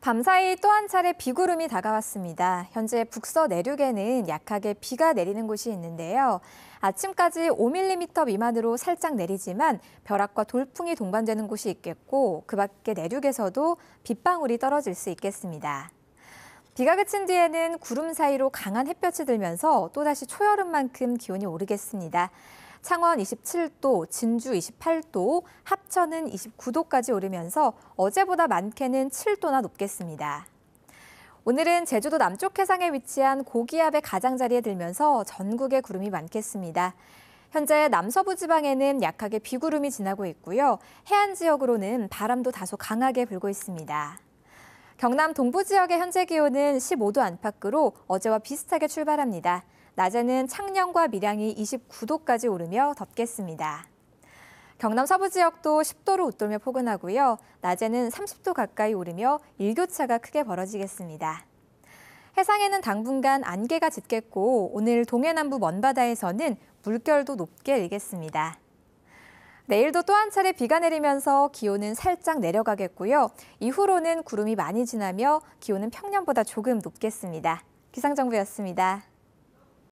밤사이 또 한 차례 비구름이 다가왔습니다. 현재 북서 내륙에는 약하게 비가 내리는 곳이 있는데요. 아침까지 5mm 미만으로 살짝 내리지만 벼락과 돌풍이 동반되는 곳이 있겠고 그 밖에 내륙에서도 빗방울이 떨어질 수 있겠습니다. 비가 그친 뒤에는 구름 사이로 강한 햇볕이 들면서 또다시 초여름만큼 기온이 오르겠습니다. 창원 27도, 진주 28도, 합천은 29도까지 오르면서 어제보다 많게는 7도나 높겠습니다. 오늘은 제주도 남쪽 해상에 위치한 고기압의 가장자리에 들면서 전국에 구름이 많겠습니다. 현재 남서부 지방에는 약하게 비구름이 지나고 있고요. 해안 지역으로는 바람도 다소 강하게 불고 있습니다. 경남 동부 지역의 현재 기온은 15도 안팎으로 어제와 비슷하게 출발합니다. 낮에는 창녕과 밀양이 29도까지 오르며 덥겠습니다. 경남 서부 지역도 10도로 웃돌며 포근하고요. 낮에는 30도 가까이 오르며 일교차가 크게 벌어지겠습니다. 해상에는 당분간 안개가 짙겠고 오늘 동해남부 먼바다에서는 물결도 높게 일겠습니다. 내일도 또 한 차례 비가 내리면서 기온은 살짝 내려가겠고요. 이후로는 구름이 많이 지나며 기온은 평년보다 조금 높겠습니다. 기상정보였습니다.